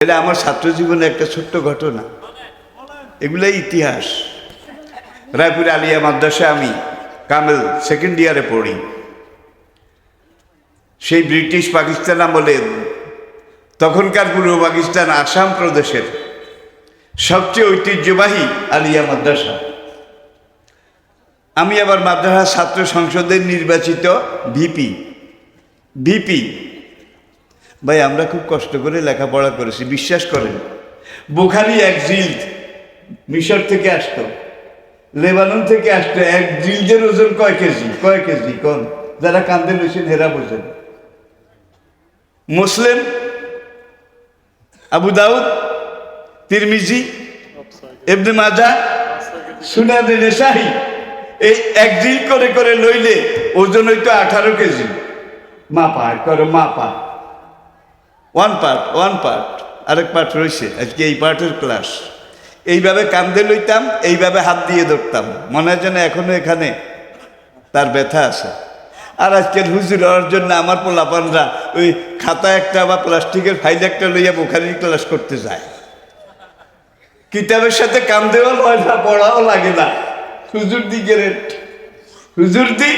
এটা আমার ছাত্র জীবনে একটা ছোট্ট ঘটনা। এগুলোই ইতিহাস। রায়পুর আলিয়া মাদ্রাসা আমি কামেল সেকেন্ড ইয়ারে পড়ি। সেই ব্রিটিশ পাকিস্তান আমলে তখনকার পূর্ব পাকিস্তান আসাম প্রদেশের সবচেয়ে ঐতিহ্যবাহী আলিয়া মাদ্রাসা। আমি আবার মাদ্রাসা ছাত্র সংসদের নির্বাচিত ভিপি। ভিপি ভাই, আমরা খুব কষ্ট করে লেখাপড়া করেছি, বিশ্বাস করেন। বুখারি এক জিল মিশর থেকে আসতো। লেবানন থেকে আসতো, এক জিলদের ওজন কয় কেজি? কয় কেজি? কোন? যারা কান্দে লইছেন হেরা বোঝেন। মুসলিম? আবু দাউদ? তিরমিজি? এবনে মাজা সুনাদে নেশাহি এই এক জিল করে করে লইলে ওজন হইতো আঠারো কেজি। মাপা করো মাপা। ওয়ান পার্ট ওয়ান পার্ট আরেক পার্ট রয়েছে। আজকে এই পার্টের ক্লাস এইভাবে কান্দে লইতাম, এইভাবে হাত দিয়ে ধরতাম। মনে হয় যেন এখনও এখানে তার ব্যথা আছে। আর আজকের হুজুর হওয়ার জন্য আমার পোলাপানরা ওই খাতা একটা বা প্লাস্টিকের ফাইল একটা লইয়া বোখারির ক্লাস করতে যায়। কিতাবের সাথে কাম দেওয়া হয় না পড়াও লাগে না। হুজুর দি গ্রেট হুজুর দি